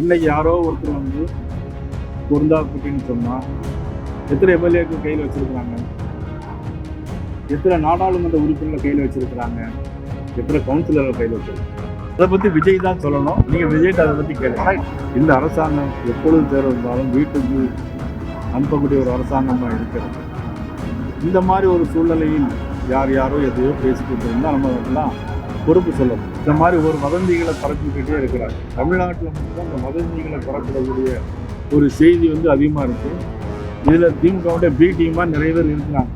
இன்னைக்கு யாரோ ஒருத்தர் வந்து பொருந்தா குட்டின்னு சொன்னால் எத்தனை எம்எல்ஏக்கு கையில் வச்சுருக்குறாங்க? எத்தனை நாடாளுமன்ற உறுப்பினர்கள் கையில் வச்சுருக்குறாங்க? எத்தனை கவுன்சிலர்கள் கையில் வச்சுருக்காங்க அதை பற்றி விஜய் தான் சொல்லணும். நீங்கள் விஜய்கிட்ட அதை பற்றி கேளுங்க. இந்த அரசாங்கம் எப்பொழுது தேர்வு இருந்தாலும் வீட்டுக்கு அனுப்பக்கூடிய ஒரு அரசாங்கமாக இருக்கிறது. இந்த மாதிரி ஒரு சூழ்நிலையில் யார் யாரோ எதையோ பேசிக்கிட்டு இருந்தால் நம்ம அதெல்லாம் பொறுப்பு சொல்லணும். இந்த மாதிரி ஒரு வதந்திகளை பரப்பிக்கிட்டே இருக்கிறாங்க தமிழ்நாட்டில் மட்டும்தான் இந்த வதந்திகளை பரப்பிடக்கூடிய ஒரு செய்தி வந்து அதிகமாக இருக்குது இதில் திமுகவுடைய பி டீமாக நிறைய பேர் இருக்கிறாங்க.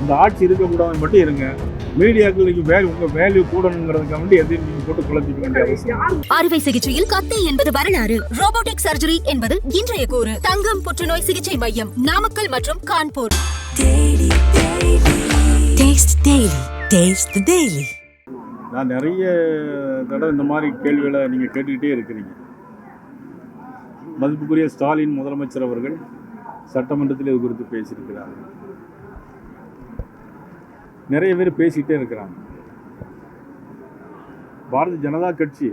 இந்த ஆட்சி இருக்கக்கூடாதுன்னு மட்டும் இருங்க. மீடியாக்களுக்கு வே உங்கள் வேல்யூ கூடணுங்கிறதுக்காக வேண்டி எதையும் நீங்கள் போட்டு குழப்பிக்க வேண்டிய அவசியம் அறுவை சிகிச்சையில் கத்தை என்பது வரலாறு. ரோபோட்டிக் சர்ஜரி என்பது இன்றைய கூறு. தங்கம் புற்றுநோய் சிகிச்சை மையம் நாமக்கல் மற்றும் Kanpur. Taste Daily. Taste the Daily. நான் நிறைய தடவை இந்த மாதிரி கேள்விகளை நீங்கள் கேட்டுக்கிட்டே இருக்கிறீங்க. மதிப்புக்குரிய ஸ்டாலின் முதலமைச்சர் அவர்கள் சட்டமன்றத்தில் இது குறித்து பேசியிருக்கிறார். நிறைய பேர் பேசிக்கிட்டே இருக்கிறாங்க. பாரதிய ஜனதா கட்சி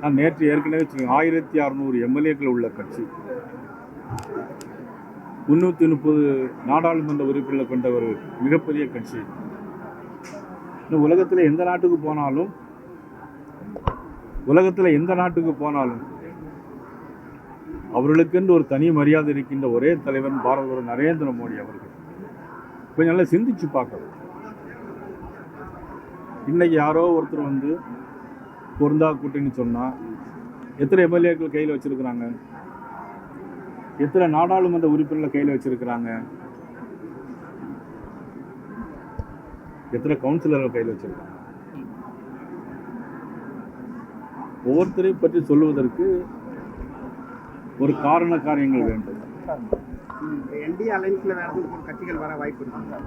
நான் நேற்று ஏற்கனவே ஆயிரத்தி அறநூறு எம்எல்ஏக்கள் உள்ள கட்சி. முந்நூற்றி முப்பது நாடாளுமன்ற உறுப்பினர்கள் கொண்ட ஒரு மிகப்பெரிய கட்சி. இந்த உலகத்தில் எந்த நாட்டுக்கு போனாலும் உலகத்தில் எந்த நாட்டுக்கு போனாலும் அவர்களுக்கென்று ஒரு தனி மரியாதை இருக்கின்ற ஒரே தலைவன் பாரத நரேந்திர மோடி அவர்கள். கொஞ்சம் நல்லா சிந்திச்சு பார்க்கணும். இன்னைக்கு யாரோ ஒருத்தர் வந்து பொருந்தா கூட்டின்னு சொன்னால் எத்தனை எம்எல்ஏக்கள் கையில் வச்சிருக்கிறாங்க? எத்தனை நாடாளுமன்ற உறுப்பினர்கள் கையில் வச்சிருக்கிறாங்க? எத்தனை கவுன்சிலர்கள் கையில் வச்சிருக்காங்க? ஒவ்வொருத்தரையும் பற்றி சொல்லுவதற்கு ஒரு காரண காரியங்கள் வேண்டும். என்டிஏ அலைன்ஸ்ல வேற எதுவும் கட்சிகள் வர வாய்ப்பு இருக்கு?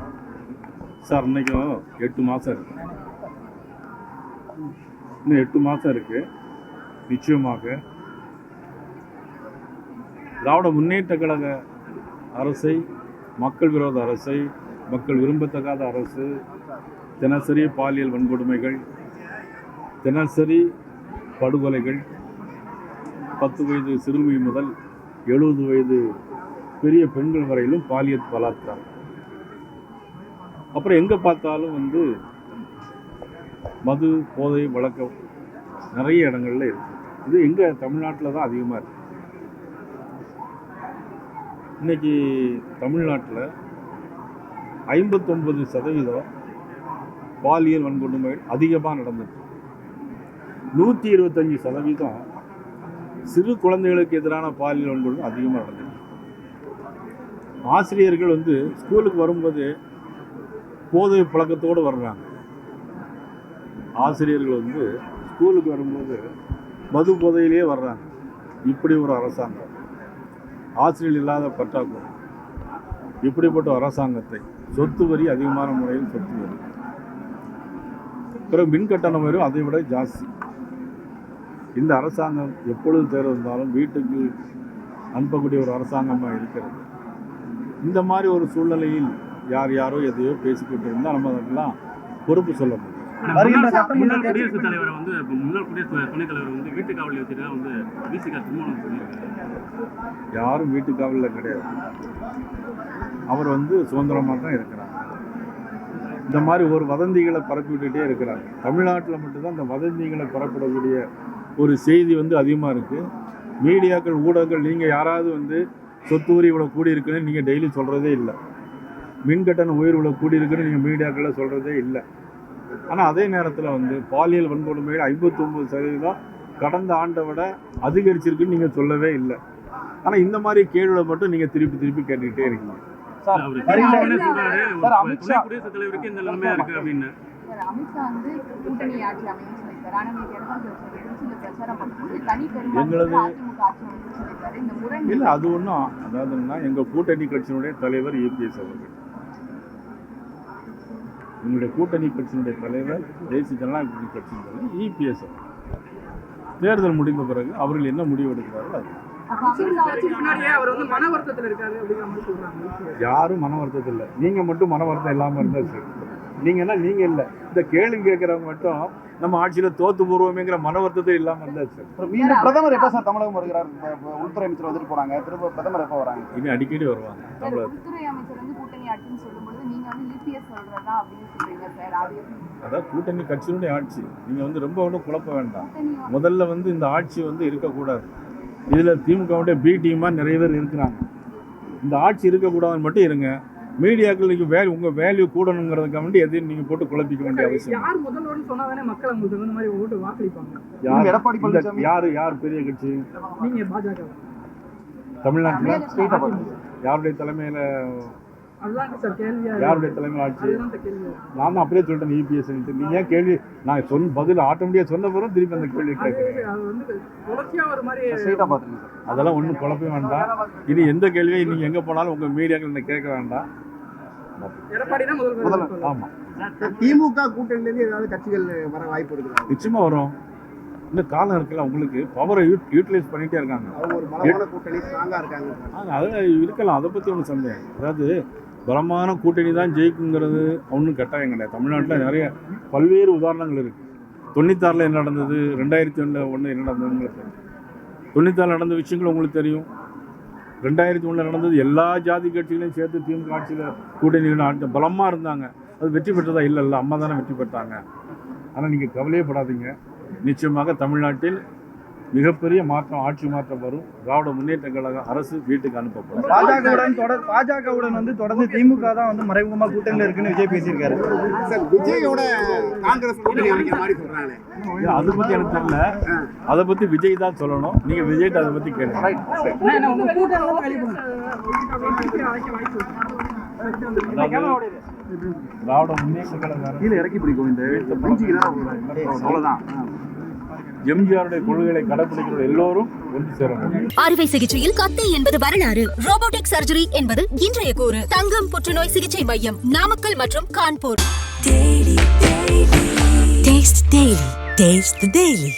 சார் இன்னைக்கும் எட்டு மாதம் இருக்கு. இன்னும் எட்டு மாதம் இருக்கு. நிச்சயமாக திராவிட முன்னேற்ற கழக அரசை மக்கள் விரோத அரசை மக்கள் விரும்பத்தகாத அரசு தினசரி பாலியல் வன்கொடுமைகள் தினசரி படுகொலைகள் பத்து வயது சிறுமி முதல் எழுபது வயது பெரிய பெண்கள் வரையிலும் பாலியல் பலாத்காரம். அப்புறம் எங்கே பார்த்தாலும் வந்து மது போதை வழக்கம் நிறைய இடங்கள்ல இருக்கு. இது எங்கே தமிழ்நாட்டில் தான் அதிகமாக இருக்குது இன்றைக்கி தமிழ்நாட்டில் ஐம்பத்தொன்பது சதவீதம் பாலியல் வன்கொடுமைகள் அதிகமாக நடந்தது நூற்றி இருபத்தஞ்சி சதவீதம் சிறு குழந்தைகளுக்கு எதிரான பாலியல் வன்கொடுமை அதிகமாக நடந்தது ஆசிரியர்கள் வந்து ஸ்கூலுக்கு வரும்போது போதை பழக்கத்தோடு வர்றாங்க. ஆசிரியர்கள் வந்து ஸ்கூலுக்கு வரும்போது மது போதையிலேயே வர்றாங்க. இப்படி ஒரு அரசாங்கம். ஆசிரியர் இல்லாத பற்றாக்குறை. இப்படிப்பட்ட அரசாங்கத்தை சொத்து வரி அதிகமான முறையில் சொத்து வரி. பிறகு மின் கட்டணம் வரும் அதை விட ஜாஸ்தி. இந்த அரசாங்கம் எப்பொழுது தேர்வு இருந்தாலும் வீட்டுக்கு அனுப்பக்கூடிய ஒரு அரசாங்கமாக இருக்கிறது. இந்த மாதிரி ஒரு சூழ்நிலையில் யார் யாரோ எதையோ பேசிக்கிட்டு இருந்தால் நம்ம அதெல்லாம் பொறுப்பு சொல்ல முடியும். குடியரசுத் தலைவரை வந்து இப்ப முன்னாள் குடியரசு துணைத் தலைவர் வந்து வீட்டு காவலில் வச்சுட்டு வந்து விசிகா திருமணம் சொல்லியிருக்காரு யாரும் வீட்டு காவலில் கிடையாது. அவர் வந்து சுதந்திரமாக தான் இருக்கிறார். இந்த மாதிரி ஒரு வதந்திகளை பரப்பிவிட்டுட்டே இருக்கிறாங்க தமிழ்நாட்டில் மட்டும்தான் இந்த வதந்திகளை பரப்பிடக்கூடிய ஒரு செய்தி வந்து அதிகமாக இருக்குது மீடியாக்கள் ஊடகங்கள் நீங்கள் யாராவது வந்து சொத்து வரி இவ்வளோ கூடியிருக்குன்னு நீங்கள் டெய்லி சொல்கிறதே இல்லை. மின் கட்டண இவ்வளோ கூடியிருக்குன்னு நீங்கள் மீடியாக்களில் சொல்கிறதே இல்லை. ஆனால் அதே நேரத்தில் வந்து பாலியல் வன்கொடுமைகள் ஐம்பத்தொம்பது சதவீதம் கடந்த ஆண்டை விட அதிகரிச்சிருக்குன்னு நீங்கள் சொல்லவே இல்லை. ஆனால் இந்த மாதிரி கேள்விகளை மட்டும் நீங்கள் திருப்பி திருப்பி கேட்டுக்கிட்டே இருக்கீங்க. அவரு திருமாவளவனே சொல்றாரு? ஒரு துணை குடியரசுத் தலைவருக்கு இந்த நிலைமையா இருக்கு அப்படின்னு. சார் அமித்ஷா வந்து கூட்டணி ஆட்சி அமையும் சொல்லியிருக்காரு. ஆனா நீங்க எடப்பாடி பழனிசாமி இந்த பிரச்சாரம் பண்ணும்போது தனி எங்களது- பெரும்பான்மை அதிமுக ஆட்சி அமையும் சொல்லியிருக்காரு. இந்த முரண் இல்லை அது ஒன்றும் அதாவதுன்னா எங்கள் கூட்டணி கட்சியினுடைய தலைவர் இபிஎஸ் அவர்கள். எங்களுடைய கூட்டணி கட்சியினுடைய தலைவர் தேசிய ஜனநாயக கூட்டணி கட்சியின் தலைவர் இபிஎஸ் அவர்கள். தேர்தல் முடிந்த பிறகு அவர்கள் என்ன முடிவு எடுக்கிறார்கள் அது. முன்னாடியே அவர் வந்து மன வருத்தத்தில் இருக்காரு அப்படிங்கிற மாதிரி சொல்றாங்க. யாரும் மன வருத்தத்தில் இல்லை. நீங்கள் மட்டும் மன வருத்தம் இல்லாமல் இருந்தால் சரி. நீங்கன்னா நீங்க இல்ல. இந்த கேள்வி கேட்கறவங்க மட்டும் நம்ம ஆட்சியில தோத்து போடுவோமேங்கிற மன வருத்தத்தை இல்லாம இருந்தாச்சு அப்புறம் மீண்டும் பிரதமர் எப்போ சார் தமிழகம் வருகிறார்? உள்துறை அமைச்சர் வந்துட்டு போறாங்க. திரும்ப பிரதமர் எப்போ வராங்க? இனி அடிக்கடி வருவாங்க. சார் நீங்க சார்? அதான் கூட்டணி கட்சியினுடைய ஆட்சி. நீங்க வந்து ரொம்ப ஒன்றும் குழப்ப வேண்டாம். முதல்ல வந்து இந்த ஆட்சி வந்து இருக்கக்கூடாது. இதில் திமுகவுடைய பி டீமாக நிறைய பேர் இருக்கிறாங்க. இந்த ஆட்சி இருக்கக்கூடாதுன்னு மட்டும் இருங்க. மீடியாக்கள் நீங்கள் வே உங்கள் வேல்யூ கூடணுங்கிறதுக்காக வேண்டி எதையும் நீங்கள் போட்டு குழப்பிக்க வேண்டிய அவசியம். யார் முதல்வர்னு சொன்னாதானே மக்கள் உங்களுக்கு தகுந்த மாதிரி ஓட்டு வாக்களிப்பாங்க? யார்? எடப்பாடி இந்த- பழனிசாமி. யாரு யார் பெரிய கட்சி? நீங்க பாஜக. தமிழ்நாட்டில்? யாருடைய தலைமையில் யாருடைய தலைமையில் ஆட்சி. நான் தான் அப்படியே சொல்லிட்டேன் இபிஎஸ் நீங்கள் ஏன் கேள்வி நான் சொன்ன பதில் ஆட்டோமேட்டிக்காக சொன்ன பிறகு திருப்பி அந்த கேள்வி கேட்குறேன். அது வந்து தொடர்ச்சியா ஒரு மாதிரி ஸ்ட்ரைட்டா பாத்துருங்க சார். அதெல்லாம் ஒன்றும் குழப்பவே வேண்டாம். இனி எந்த கேள்வியும் நீங்கள் எங்கே போனாலும் உங்கள் மீடியாக்கள் என்ன கேட்க வேண்டாம். ஆமாம் திமுக கூட்டணியில இருந்து ஏதாவது கட்சிகள் வர வாய்ப்பு இருக்குதா? நிச்சயமா வரும். இன்னும் காலம் இருக்குல்ல உங்களுக்கு? பவரை யூட்டிலைஸ் பண்ணிட்டே இருக்காங்க. அவங்க ஒரு கூட்டணி இருக்காங்க. அது இருக்கலாம். அதை பற்றி ஒன்றும் சந்தேகம் அதாவது பலமான கூட்டணி தான் ஜெயிக்குங்கிறது ஒன்றும் கட்டாயம் கிடையாது. தமிழ்நாட்டில் நிறைய பல்வேறு உதாரணங்கள் இருக்குது தொண்ணூத்தாறில் என்ன நடந்தது? ரெண்டாயிரத்தி ஒன்றில் ஒன்று என்ன நடந்ததுங்களுக்கு தொண்ணூத்தாறில் நடந்த விஷயங்கள் உங்களுக்கு தெரியும். ரெண்டாயிரத்தி ஒன்றில் நடந்தது எல்லா ஜாதி கட்சிகளையும் சேர்த்து திமுக ஆட்சியில் கூட்டணிகள் ஆட்சி பலமாக இருந்தாங்க. அது வெற்றி பெற்றதா? இல்லை இல்லை அம்மா தானே வெற்றி பெற்றாங்க. ஆனால் நீங்கள் கவலையே படாதீங்க. நிச்சயமாக தமிழ்நாட்டில் மிகப்பெரிய மாற்றம் ஆட்சி மாற்றம் வரும். திராவிட முன்னேற்ற கழக அரசு வீட்டுக்கு அனுப்பப்படும். பாஜகவுடன் தொடர் பாஜகவுடன் வந்து தொடர்ந்து திமுக தான் வந்து மறைமுகமா கூட்டணியில் இருக்குன்னு விஜய் பேசியிருக்காரு. சார் விஜயோட காங்கிரஸ் கூட்டணி அமைக்கிற மாதிரி சொல்றாங்களே? இல்ல, அதை பத்தி எனக்கு தெரியல. அதை பத்தி விஜய் தான் சொல்லணும். நீங்க விஜய்கிட்ட அதை பத்தி கேளுங்க. திராவிட முன்னேற்ற கழக இறக்கி பிடிக்கும் இந்த அவ்வளவுதான். எம்ஜிஆருடைய கொள்கைகளை கடைபிடிக்கிற எல்லோரும் ஒன்று சேரணும் அறுவை சிகிச்சையில் கத்தை என்பது வரலாறு ரோபோட்டிக் சர்ஜரி என்பது இன்றைய கூறு தங்கம் புற்றுநோய் சிகிச்சை மையம் நாமக்கல் மற்றும் Kanpur Daily, daily. Taste the Daily. Taste the Daily.